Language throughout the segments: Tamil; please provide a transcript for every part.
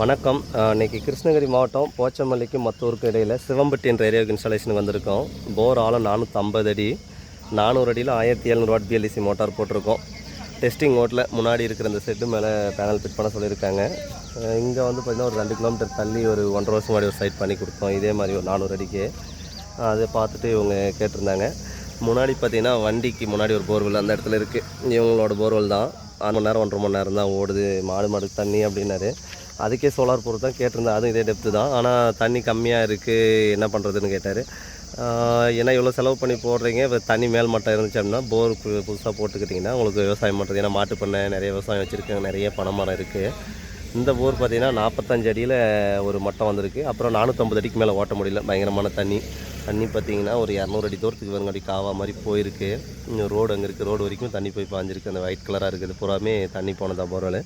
வணக்கம். இன்றைக்கி கிருஷ்ணகிரி மாவட்டம் போச்சமல்லிக்கும் மத்தூருக்கு இடையில் சிவம்பட்டி என்ற ஏரியாவுக்கு இன்ஸ்டாலேஷனுக்கு வந்திருக்கோம். போர் ஆழம் நானூற்றம்பது அடி நானூறு அடியில் ஆயிரத்தி எழுநூறு watt P L E C motor போட்டிருக்கோம். டெஸ்டிங் ஓட்டில் முன்னாடி இருக்கிற இந்த செட்டு மேலே பேனல் ஃபிட் பண்ண சொல்லியிருக்காங்க. இங்கே வந்து பார்த்திங்கன்னா ஒரு ரெண்டு கிலோமீட்டர் தள்ளி ஒரு ஒன்றரை வருஷம் முன்னாடி ஒரு சைட் பண்ணி கொடுத்தோம். இதே மாதிரி ஒரு நானூறு அடிக்கு. அதை பார்த்துட்டு இவங்க கேட்டிருந்தாங்க. முன்னாடி பார்த்திங்கன்னா வண்டிக்கு முன்னாடி ஒரு போர்வெல் அந்த இடத்துல இருக்குது இவங்களோட போர்வெல் தான். அரை மணி நேரம் ஒன்றரை மணி நேரம் தான் ஓடுது. மாடு மாடு தண்ணி அப்படின்னாரு. அதுக்கே சோலார் போர் தான் கேட்டிருந்தேன். அதுவும் இதே டெப்த்து தான். ஆனால் தண்ணி கம்மியாக இருக்குது என்ன பண்ணுறதுன்னு கேட்டார். ஏன்னா இவ்வளோ செலவு பண்ணி போடுறீங்க? இப்போ தண்ணி மேல் மட்டம் இருந்துச்சு அப்படின்னா போர் புதுசாக போட்டுக்கிட்டிங்கன்னா உங்களுக்கு விவசாயம் பண்ணுறது ஏன்னா மாட்டு பண்ணை நிறைய விவசாயம் வச்சுருக்காங்க. நிறைய பனை மரம் இருக்குது இந்த போர் பார்த்திங்கன்னா நாற்பத்தஞ்சு அடியில் ஒரு மட்டம் வந்திருக்கு. அப்புறம் நானூற்றம்பது அடிக்கு மேலே ஓட்ட முடியல. பயங்கரமான தண்ணி. தண்ணி பார்த்திங்கன்னா ஒரு இரநூறு அடி தூரத்துக்கு வருங்காட்டி காவா மாதிரி போயிருக்கு. ரோடு அங்கே இருக்குது ரோடு வரைக்கும் தண்ணி போய் பாஞ்சிருக்கு. அந்த ஒயிட் கலராக இருக்குது. பூராமே தண்ணி போனதான் போகிறவள்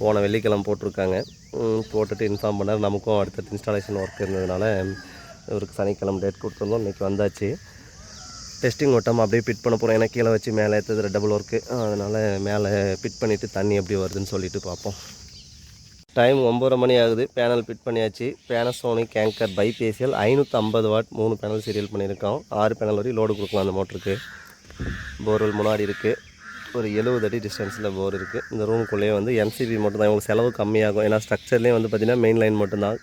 போன வெள்ளிக்கிழமை போட்டிருக்காங்க. போட்டுட்டு இன்ஃபார்ம் பண்ணார். நமக்கும் அடுத்த இன்ஸ்டாலேஷன் ஒர்க் இருந்ததுனால இவருக்கு சனிக்கிழமை டேட் கொடுத்துருந்தோம். இன்றைக்கி வந்தாச்சு. டெஸ்டிங் ஓட்டம் அப்படியே பிட் பண்ண போகிறோம் ஏன்னா கீழே வச்சு மேலே ஏற்றது டபுள் ஒர்க்கு அதனால் மேலே பிட் பண்ணிவிட்டு தண்ணி எப்படி வருதுன்னு சொல்லிட்டு பார்ப்போம். டைம் ஒம்பது மணி ஆகுது. பேனல் ஃபிட் பண்ணியாச்சு. பேனசோனிக் கேங்கர் பைபேசியல் ஐநூற்றி ஐம்பது வாட் மூணு பேனல் சீரியல் பண்ணியிருக்கோம். ஆறு பேனல் வரையும் லோடு கொடுக்கலாம் அந்த மோட்டருக்கு போர்வெல் முன்னாடி இருக்குது ஒரு எழுபது அடி டிஸ்டன்ஸில் போர் இருக்குது இந்த ரூமுக்குள்ளேயே வந்து எம்சிபி மட்டும் தான் இவங்களுக்கு செலவு கம்மியாகும். ஏன்னா ஸ்ட்ரக்சர்லேயே வந்து பார்த்திங்கன்னா மெயின் லைன் மட்டும்தான்.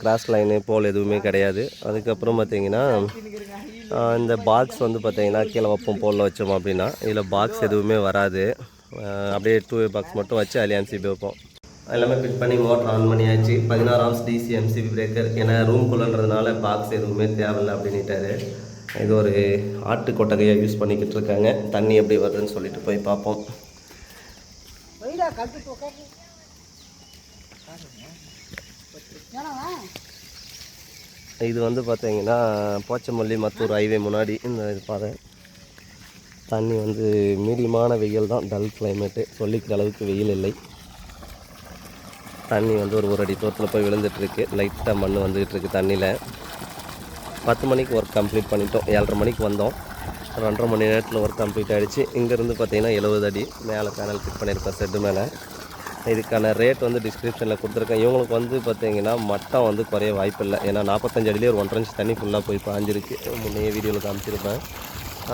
கிராஸ் லைனு போல் எதுவுமே கிடையாது. அதுக்கப்புறம் பார்த்தீங்கன்னா இந்த பாக்ஸ் வந்து பார்த்திங்கன்னா கீழே வைப்போம் போலில் வச்சோம் அப்படின்னா இதில் பாக்ஸ் எதுவுமே வராது. அப்படியே டூ பாக்ஸ் மட்டும் வச்சு அதில் எம்சிபி வைப்போம். எல்லாமே ஃபிட் பண்ணி மோட்டர் ஆன் பண்ணியாச்சு. பதினாறு ஆம்ஸ் டிசி எம்சிபி பிரேக்கர் ஏன்னா ரூம்குள்ளன்றதுனால பாக்ஸ் எதுவுமே தேவையில்லை அப்படின்ட்டாரு இது ஒரு ஆட்டு கொட்டகையாக யூஸ் பண்ணிக்கிட்டு இருக்காங்க. தண்ணி எப்படி வருதுன்னு சொல்லிட்டு போய் பார்ப்போம். இது வந்து பார்த்தீங்கன்னா போச்சமல்லி மத்தூர் ஹைவே முன்னாடி இந்த இது பாதை. தண்ணி வந்து மீடியமான வெயில் தான் டல் கிளைமேட்டு சொல்லிக்கிற அளவுக்கு வெயில் இல்லை. தண்ணி வந்து ஒரு ஒரு அடி தூரத்தில் போய் விழுந்துட்டுருக்கு லைட்டாக மண் வந்துகிட்டு இருக்கு தண்ணியில். பத்து மணிக்கு ஒர்க் கம்ப்ளீட் பண்ணிட்டோம். ஏழரை மணிக்கு வந்தோம். ரெண்டரை மணி நேரத்தில் ஒர்க் கம்ப்ளீட் ஆகிடுச்சு இங்கேருந்து பார்த்தீங்கன்னா எழுபது அடி மேலே பேனல் ஃபிட் பண்ணியிருக்கோம் செட்டு மேலே. இதுக்கான ரேட் வந்து டிஸ்கிரிப்ஷனில் கொடுத்துருக்கேன். இவங்களுக்கு வந்து பார்த்தீங்கன்னா மட்டம் வந்து குறைய வாய்ப்பு இல்லை. ஏன்னா நாற்பத்தஞ்சு அடியிலே ஒரு ஒன்றரை இன்ச்சு தண்ணி ஃபுல்லாக போய் பாஞ்சிருக்கு. முன்னையே வீடியோவில் காமிச்சிருப்பேன்.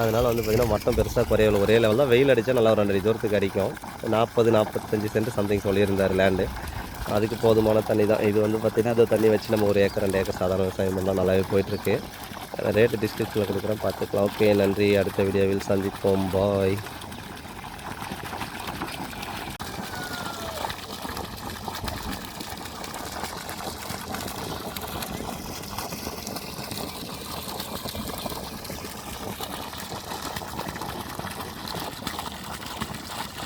அதனால் வந்து பார்த்திங்கன்னா மட்டம் பெருசாக குறையல ஒரே லெவல் தான். வெயில் அடித்தா நல்லா ஒரு ரெண்டு அடி தூரத்துக்கு அடிக்கும். நாற்பது நாற்பத்தஞ்சு சென்ட் சம்திங் சொல்லியிருந்தார் லேண்டு அதுக்கு போதுமான தண்ணி தான். இது வந்து பார்த்திங்கன்னா அந்த தண்ணி வச்சு நம்ம ஒரு ஏக்கர் ரெண்டு ஏக்கர் சாதாரண விவசாயம் பண்ணால் நல்லாவே போயிட்டுருக்கு. ரேட்டு டிஸ்கிரிப்ஷனில் கொடுக்குறேன். பார்த்துக்கலாம். ஓகே நன்றி. அடுத்த வீடியோவில் சந்திப்போம். பாய்